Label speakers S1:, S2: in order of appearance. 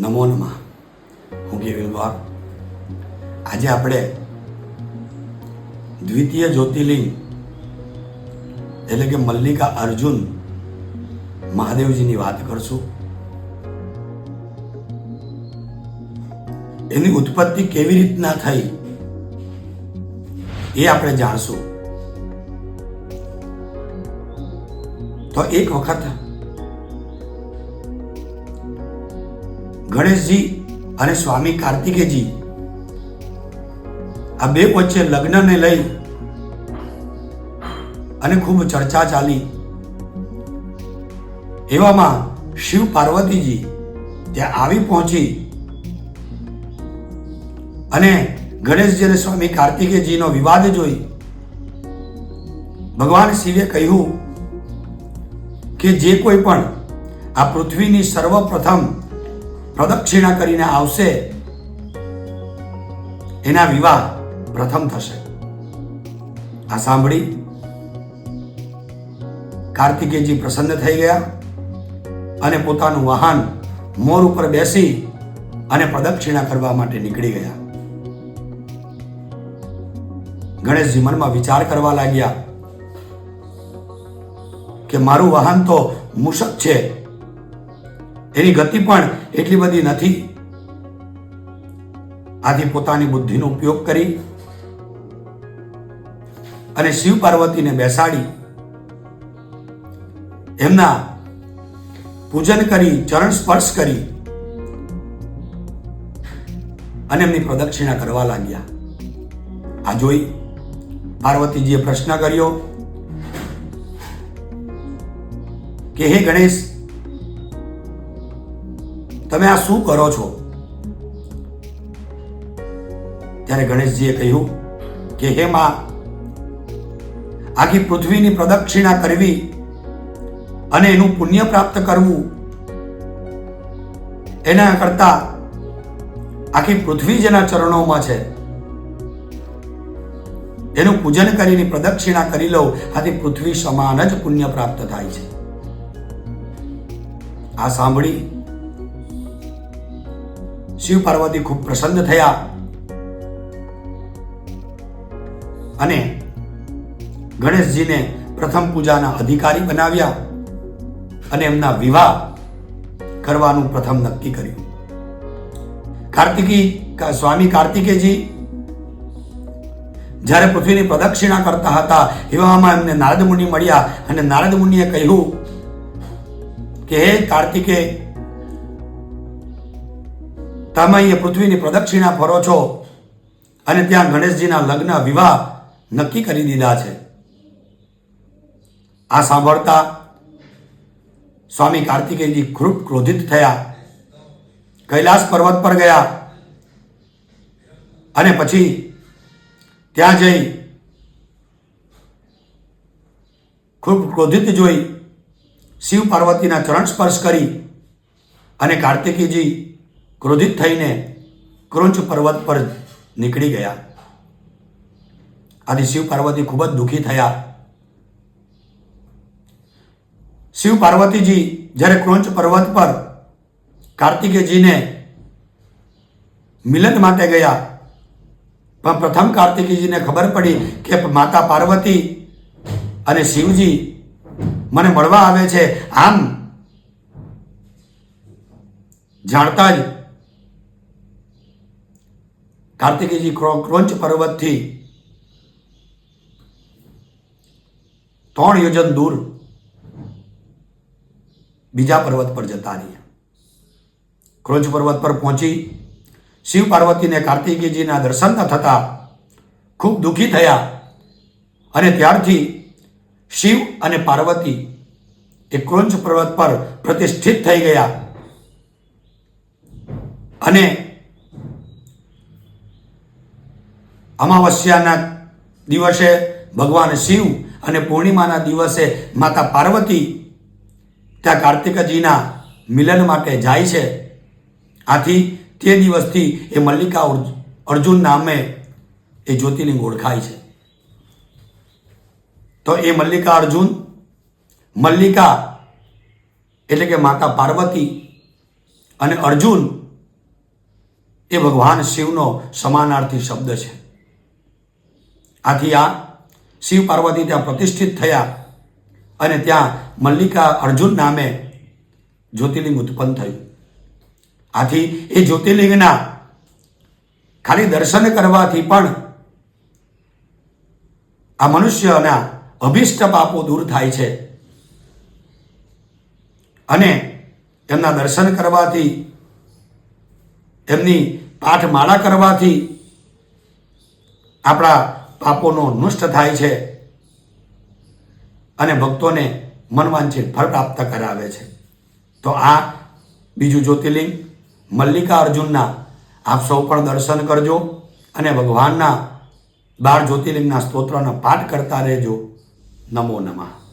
S1: નમો નમઃ. હું કેવિલ ગોર આજે આપણે દ્વિતીય જ્યોતિર્લિંગ એટલે કે મલ્લિકા અર્જુન મહાદેવજીની વાત કરશું. એની ઉત્પત્તિ કેવી રીતના થઈ એ આપણે જાણશું. તો એક વખત ગણેશજી અને સ્વામી કાર્તિકેયજી આ બે વચ્ચે લગ્નને લઈ અને ખૂબ ચર્ચા ચાલી. એવામાં શિવ પાર્વતીજી ત્યાં આવી પહોંચી અને ગણેશજી અને સ્વામી કાર્તિકેયજીનો વિવાદ જોઈ. ભગવાન શિવે કહ્યું કે જે કોઈ પણ આ પૃથ્વીની સર્વપ્રથમ પ્રદક્ષિણા કરીને આવશે, એના વિવાહ પ્રથમ થશે. આ સાંભળી કાર્તિકેયજી પ્રસન્ન થઈ ગયા અને પોતાનું વાહન મોર ઉપર બેસી અને પ્રદક્ષિણા કરવા માટે નીકળી ગયા. ગણેશજી મનમાં વિચાર કરવા લાગ્યા કે મારું વાહન તો મૂષક છે એની ગતિ પણ એટલી બધી નથી. આથી પોતાની બુદ્ધિનો ઉપયોગ કરી અને શિવ પાર્વતીને બેસાડી એમના પૂજન કરી, ચરણ સ્પર્શ કરી અને એમની પ્રદક્ષિણા કરવા લાગ્યા. આ જોઈ પાર્વતીજીએ પ્રશ્ન કર્યો કે, હે ગણેશ તમે આ શું કરો છો? ત્યારે ગણેશજીએ કહ્યું કે, હે માં, આખી પૃથ્વીની પ્રદક્ષિણા કરવી અને એનું પુણ્ય પ્રાપ્ત કરવું, એના કરતા આખી પૃથ્વી જેના ચરણોમાં છે. એનું પૂજન કરીને પ્રદક્ષિણા કરી લઉં, આથી પૃથ્વી સમાન જ પુણ્ય પ્રાપ્ત થાય છે. આ સાંભળી શિવ પાર્વતી ખૂબ પ્રસન્ન થયા. અને ગણેશજીને પ્રથમ પૂજાના અધિકારી બનાવ્યા અને એમના વિવાહ કરવાનું પ્રથમ નક્કી કર્યું. કાર્તિકી સ્વામી કાર્તિકેયજી જ્યારે પૃથ્વીની પ્રદક્ષિણા કરતા હતા એવામાં એમને નારદ મુનિ મળ્યા અને નારદ મુનિએ કહ્યું કે, હે કાર્તિકે તમે અહીંયા પૃથ્વીની પ્રદક્ષિણા ફરો છો અને ત્યાં ગણેશજીના લગ્ન વિવાહ નક્કી કરી દીધા છે. આ સાંભળતા સ્વામી કાર્તિકેયજી ખૂબ ક્રોધિત થયા. કૈલાસ પર્વત પર ગયા અને પછી ત્યાં જઈ ખૂબ ક્રોધિત જોઈ શિવ પાર્વતીના ચરણ સ્પર્શ કરી અને કાર્તિકીજી ક્રોધિત થઈને ક્રોંચ પર્વત પર નીકળી ગયા. આથી શિવ પાર્વતી ખૂબ જ દુઃખી થયા. શિવ પાર્વતીજી જ્યારે ક્રોંચ પર્વત પર કાર્તિકેયજીને મિલન માટે ગયા, પણ પ્રથમ કાર્તિકીજીને ખબર પડી કે માતા પાર્વતી અને શિવજી મને મળવા આવે છે. આમ જાણતા જ કાર્તિકીજી ક્રોંચ પર્વતથી ત્રણ યોજન દૂર બીજા પર્વત પર જતા રહ્યા. ક્રોંચ પર્વત પર પહોંચી શિવ પાર્વતીને કાર્તિકેયજીના દર્શન ન થતા ખૂબ દુઃખી થયા અને ત્યારથી શિવ અને પાર્વતી એ ક્રોંચ પર્વત પર પ્રતિષ્ઠિત થઈ ગયા. અને અમાવસ્યાના દિવસે ભગવાન શિવ અને પૂર્ણિમાના દિવસે માતા પાર્વતી ત્યાં કાર્તિકજીના મિલન માટે જાય છે. આથી તે દિવસથી એ મલ્લિકા અર્જુન નામે એ જ્યોતિર્લિંગ ઓળખાય છે. તો એ મલ્લિકા અર્જુન, મલ્લિકા એટલે કે માતા પાર્વતી અને અર્જુન એ ભગવાન શિવનો સમાનાર્થી શબ્દ છે. આથી આ શિવ પાર્વતી ત્યાં પ્રતિષ્ઠિત થયા અને ત્યાં મલ્લિકા અર્જુન નામે જ્યોતિર્લિંગ ઉત્પન્ન થયું. આથી એ જ્યોતિર્લિંગના ખાલી દર્શન કરવાથી પણ આ મનુષ્યના અભિષ્ટ પાપો દૂર થાય છે. અને એમના દર્શન કરવાથી, એમની પાઠમાળા કરવાથી આપણા પાપોનો નષ્ટ થાય છે. અને ભક્તોને મનવાંછિત ફળ પ્રાપ્ત કરાવે છે. તો આ બીજું જ્યોતિર્લિંગ. મલ્લિકા અર્જુનના આપ સૌ પણ દર્શન કરજો અને ભગવાનના બાર જ્યોતિર્લિંગના સ્તોત્રનો પાઠ કરતા રહેજો. નમો નમઃ.